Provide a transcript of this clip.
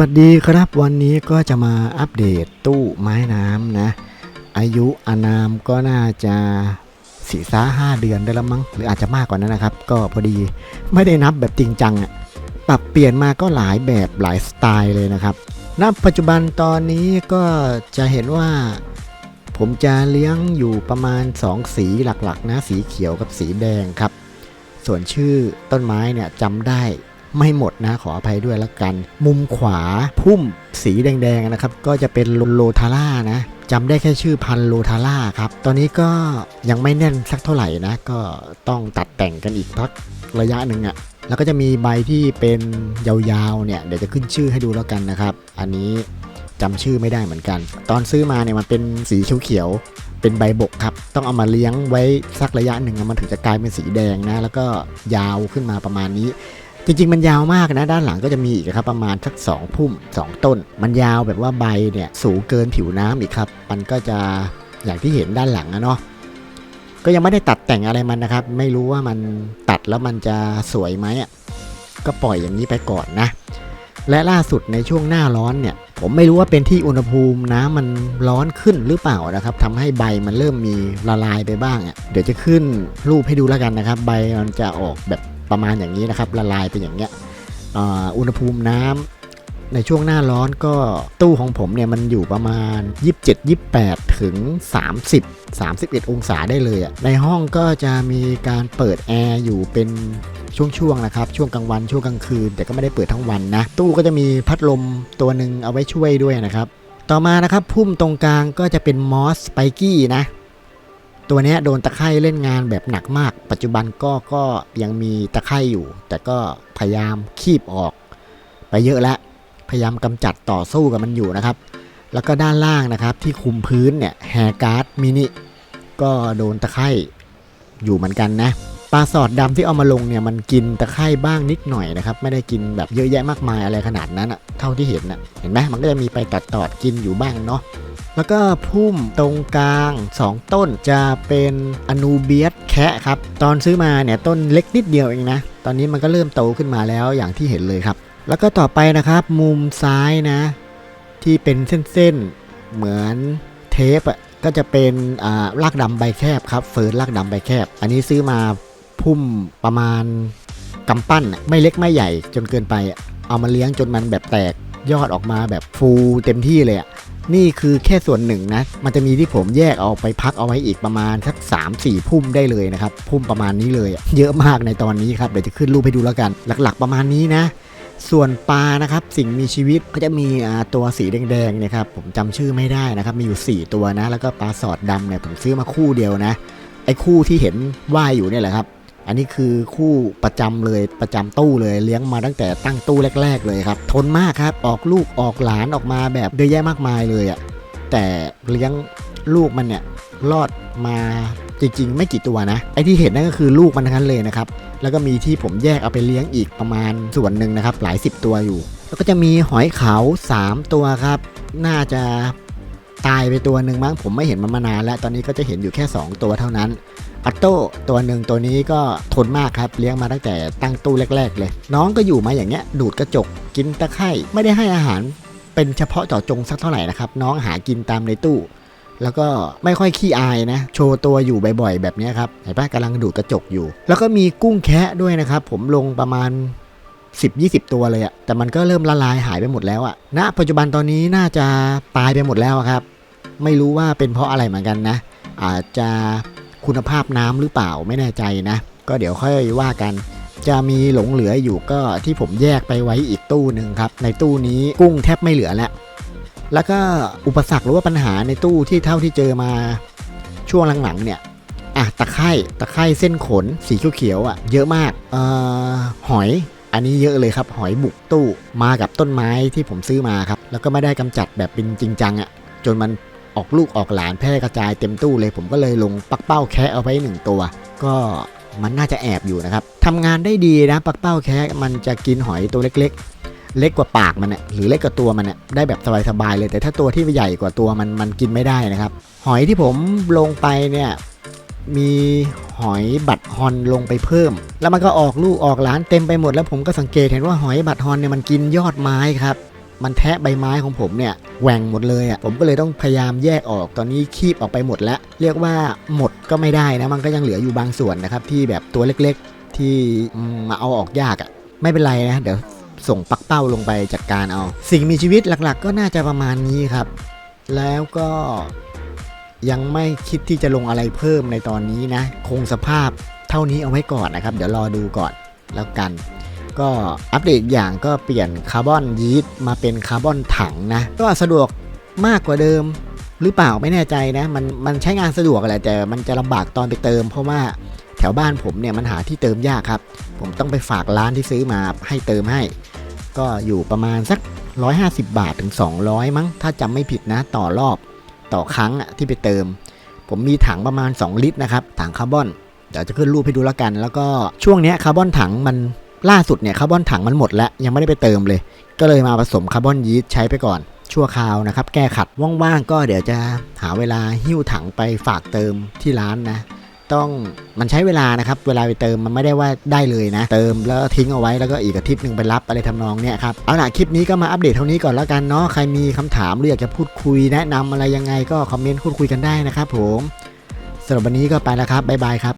วัสดีครับวันนี้ก็จะมาอัปเดตตู้ไม้น้ำนะ อายุอานามก็น่าจะสี่ซ่าห้าเดือนได้แล้วมั้งหรืออาจจะมากกว่านั้นนะครับ ก็พอดีไม่ได้นับแบบจริงจังอะปรับเปลี่ยนมาก็หลายแบบหลายสไตล์เลยนะครับณปัจจุบันตอนนี้ก็จะเห็นว่า ผมจะเลี้ยงอยู่ประมาณ 2 สีหลักๆนะสีเขียวกับสีแดงครับ ส่วนชื่อต้นไม้เนี่ยจำได้ ไม่หมดนะขออภัยด้วยละกัน มุมขวาพุ่มสีแดงๆนะครับ ก็จะเป็นโลทาร่านะจำได้แค่ชื่อพันโลทาร่าครับ ตอนนี้ก็ยังไม่แน่นสักเท่าไหร่นะ ก็ต้องตัดแต่งกันอีกพักระยะหนึ่งอะ่ะแล้วก็จะมีใบที่เป็นยาวๆเนี่ยเดี๋ยวจะขึ้นชื่อให้ดูแล้วกันนะครับ อันนี้จำชื่อไม่ได้เหมือนกัน ตอนซื้อมาเนี่ยมันเป็นสีเขียวๆเป็นใบบกครับ ต้องเอามาเลี้ยงไว้สักระยะหนึ่งมันถึงจะกลายเป็นสีแดงนะ แล้วก็ยาวขึ้นมาประมาณนี้ จริงๆ มันยาวมากนะ ด้านหลังก็จะมีอีกครับประมาณสัก2พุ่ม 2 ต้น มันยาวแบบว่าใบเนี่ยสูงเกินผิวน้ำอีกครับ มันก็จะอย่างที่เห็นด้านหลังนะเนาะก็ยังไม่ได้ตัดแต่งอะไรมันนะครับ ไม่รู้ว่ามันตัดแล้วมันจะสวยไหมอะก็ปล่อยอย่างนี้ไปก่อนนะ และล่าสุดในช่วงหน้าร้อนเนี่ย ผมไม่รู้ว่าเป็นที่อุณหภูมิน้ำมันร้อนขึ้นหรือเปล่านะครับทำให้ใบมันเริ่มมีละลายไปบ้างอะเดี๋ยวจะขึ้นรูปให้ดูแล้วกันนะครับ ใบมันจะออกแบบประมาณอย่างนี้นะครับ ละลายเป็นอย่างเงี้ยอุณหภูมิน้ำในช่วงหน้าร้อนก็ตู้ของผมเนี่ยมันอยู่ประมาณ 27-28 ถึง 30 31 องศาได้เลยอะในห้องก็จะมีการเปิดแอร์อยู่เป็นช่วงๆนะครับ ช่วงกลางวันช่วงกลางคืน แต่ก็ไม่ได้เปิดทั้งวันนะ ตู้ก็จะมีพัดลมตัวหนึ่งเอาไว้ช่วยด้วยนะครับ ต่อมานะครับพุ่มตรงกลางก็จะเป็นมอสสไปกี้นะ ตัวนี้โดนตะไคร่เล่นงานแบบหนักมาก ปัจจุบันก็ก็ยังมีตะไคร่อยู่ แต่ก็พยายามคีบออก ไปเยอะแล้ว พยายามกำจัดต่อสู้กับมันอยู่นะครับ แล้วก็ด้านล่างนะครับที่คุมพื้นเนี่ยแฮการ์ดมินิก็โดนตะไคร่อยู่เหมือนกันนะปลาสอดดำที่เอามาลงเนี่ยมันกินตะไคร่บ้างนิดหน่อยนะครับ ไม่ได้กินแบบเยอะแยะมากมายอะไรขนาดนั้นอะเท่าที่เห็นนะเห็นไหมมันก็จะมีไปตัดตอดกินอยู่บ้างเนาะ แล้วก็พุ่มตรงกลาง 2 ต้นจะเป็นอนูเบียสแคะครับ ตอนซื้อมาเนี่ยต้นเล็กนิดเดียวเองนะ ตอนนี้มันก็เริ่มโตขึ้นมาแล้วอย่างที่เห็นเลยครับ แล้วก็ต่อไปนะครับมุมซ้ายนะ ที่เป็นเส้นๆเหมือนเทปอะก็จะเป็นอ่ารากดำใบแคบครับเฟิร์นรากดำใบแคบ อันนี้ซื้อมาพุ่มประมาณกำปั้นไม่เล็กไม่ใหญ่จนเกินไป เอามาเลี้ยงจนมันแบบแตกยอดออกมาแบบฟูเต็มที่เลยอะ นี่คือแค่ส่วนหนึ่งนะ มันจะมีที่ผมแยกเอาไปพักเอาไว้อีกประมาณสัก3-4พุ่มได้เลยนะครับ พุ่มประมาณนี้เลย เยอะมากในตอนนี้ครับ เดี๋ยวจะขึ้นรูปให้ดูแล้วกัน หลักๆ ประมาณนี้นะ ส่วนปลานะครับ สิ่งมีชีวิตก็จะมีตัวสีแดงๆนะครับ ผมจำชื่อไม่ได้นะครับ มีอยู่ 4 ตัวนะ แล้วก็ปลาสอดดำเนี่ยผมซื้อมาคู่เดียวนะ ไอ้คู่ที่เห็นว่ายอยู่เนี่ยแหละครับ อันนี้คือคู่ประจำเลยประจำตู้เลยเลี้ยงมาตั้งแต่ตั้งตู้แรก ๆ เลยครับ ทนมากครับออกลูกออกหลานออกมาแบบเยอะแยะมากมายเลยอะ่ะแต่เลี้ยงลูกมันเนี่ยรอดมาจริงๆ ไม่กี่ตัวนะไอ้ที่เห็นนั่นก็คือลูกมันทั้งนั้นเลยนะครับแล้วก็มีที่ผมแยกเอาไปเลี้ยงอีกประมาณส่วนหนึ่งนะครับ หลายสิบตัวอยู่ แล้วก็จะมีหอยขาว 3 ตัวครับ น่าจะตายไปตัวหนึ่งมั้งผมไม่เห็นมันมานานแล้ว ตอนนี้ก็จะเห็นอยู่แค่ 2 ตัวเท่านั้น อัตโต้ตัวหนึ่งตัวนี้ก็ทนมากครับเลี้ยงมาตั้งแต่ตั้งตู้แรก ๆ เลย น้องก็อยู่มาอย่างเงี้ยดูดกระจกกินตะไคร่ไม่ได้ให้อาหารเป็นเฉพาะเจาะจงสักเท่าไหร่นะครับ น้องหากินตามในตู้ แล้วก็ไม่ค่อยขี้อายนะ โชว์ตัวอยู่บ่อยๆ แบบนี้ครับเห็นปะกำลังดูดกระจกอยู่ แล้วก็มีกุ้งแคะด้วยนะครับ ผมลงประมาณ 10-20 ตัวเลยอะแต่มันก็เริ่มละลายหายไปหมดแล้วอะณปัจจุบันตอนนี้น่าจะตายไปหมดแล้วครับ ไม่รู้ว่าเป็นเพราะอะไรเหมือนกันนะ อาจจะ คุณภาพน้ำหรือเปล่าไม่แน่ใจนะ ก็เดี๋ยวค่อยว่ากัน จะมีหลงเหลืออยู่ก็ที่ผมแยกไปไว้อีกตู้หนึ่งครับ ในตู้นี้กุ้งแทบไม่เหลือแล้วแล้วก็อุปสรรคหรือว่าปัญหาในตู้ที่เท่าที่เจอมาช่วงหลังๆเนี่ยอะตะไคร่ตะไคร่เส้นขนสีเขียวๆอะเยอะมากเอ่อหอยอันนี้เยอะเลยครับ หอยบุกตู้มากับต้นไม้ที่ผมซื้อมาครับ แล้วก็ไม่ได้กำจัดแบบเป็นจริงจังอะจนมัน ออกลูกออกหลานแพร่กระจายเต็มตู้เลย ผมก็เลยลงปักเป้าแคะเอาไว้หนึ่งตัว ก็มันน่าจะแอบอยู่นะครับทำงานได้ดีนะปักเป้าแคะมันจะกินหอยตัวเล็กๆ เล็กกว่าปากมันน่ะหรือเล็กกว่าตัวมันน่ะได้แบบสบายๆเลย แต่ถ้าตัวที่ใหญ่กว่าตัวมันมันกินไม่ได้นะครับ หอยที่ผมลงไปเนี่ยมีหอยบัตรฮอนลงไปเพิ่ม แล้วมันก็ออกลูกออกหลานเต็มไปหมดแล้วผมก็สังเกตเห็นว่าหอยบัตรฮอนเนี่ยมันกินยอดไม้ครับ มันแทะใบไม้ของผมเนี่ยแหว่งหมดเลยอะ่ะผมก็เลยต้องพยายามแยกออกตอนนี้คีบออกไปหมดแล้ว เรียกว่าหมดก็ไม่ได้นะมันก็ยังเหลืออยู่บางส่วนนะครับที่แบบตัวเล็กๆ ที่มมาเอาออกยากอะ่ะไม่เป็นไรนะเดี๋ยวส่งปักเป้าลงไปจัดการเอา สิ่งมีชีวิตหลักๆ ก็น่าจะประมาณนี้ครับ แล้วก็ยังไม่คิดที่จะลงอะไรเพิ่มในตอนนี้นะ คงสภาพเท่านี้เอาไว้ก่อนนะครับ เดี๋ยวรอดูก่อนแล้วกัน ก็อัปเดตอย่างก็เปลี่ยนคาร์บอนยีสต์มาเป็นคาร์บอนถังนะ ก็สะดวกมากกว่าเดิมหรือเปล่าไม่แน่ใจนะ มันมันใช้งานสะดวกแหละแต่มันจะลำบากตอนไปเติม เพราะว่าแถวบ้านผมเนี่ยมันหาที่เติมยากครับ ผมต้องไปฝากร้านที่ซื้อมาให้เติมให้ ก็อยู่ประมาณสัก 150 บาทถึง 200 มั้ง ถ้าจำไม่ผิดนะต่อรอบต่อครั้งอะที่ไปเติม ผมมีถังประมาณ 2 ลิตรนะครับถังคาร์บอนเดี๋ยวจะขึ้นรูปให้ดูแล้วกัน แล้วก็ช่วงนี้คาร์บอนถังมัน ล่าสุดเนี่ยคาร์บอนถังมันหมดแล้ว ยังไม่ได้ไปเติมเลย ก็เลยมาผสมคาร์บอนยีสต์ใช้ไปก่อน ชั่วคราวนะครับ แก้ขัดว่างๆก็เดี๋ยวจะหาเวลาหิ้วถังไปฝากเติมที่ร้านนะ ต้องมันใช้เวลานะครับ เวลาไปเติมมันไม่ได้ว่าได้เลยนะ เติมแล้วทิ้งเอาไว้แล้วก็อีกอาทิตย์หนึ่งไปรับอะไรทำนองเนี้ยครับเอาล่ะคลิปนี้ก็มาอัปเดตเท่านี้ก่อนแล้วกันเนาะใครมีคำถามหรืออยากจะพูดคุยแนะนำอะไรยังไงก็คอมเมนต์พูดคุยกันได้นะครับผมสำหรับวันนี้ก็ไปแล้วครับบ๊ายบายครับ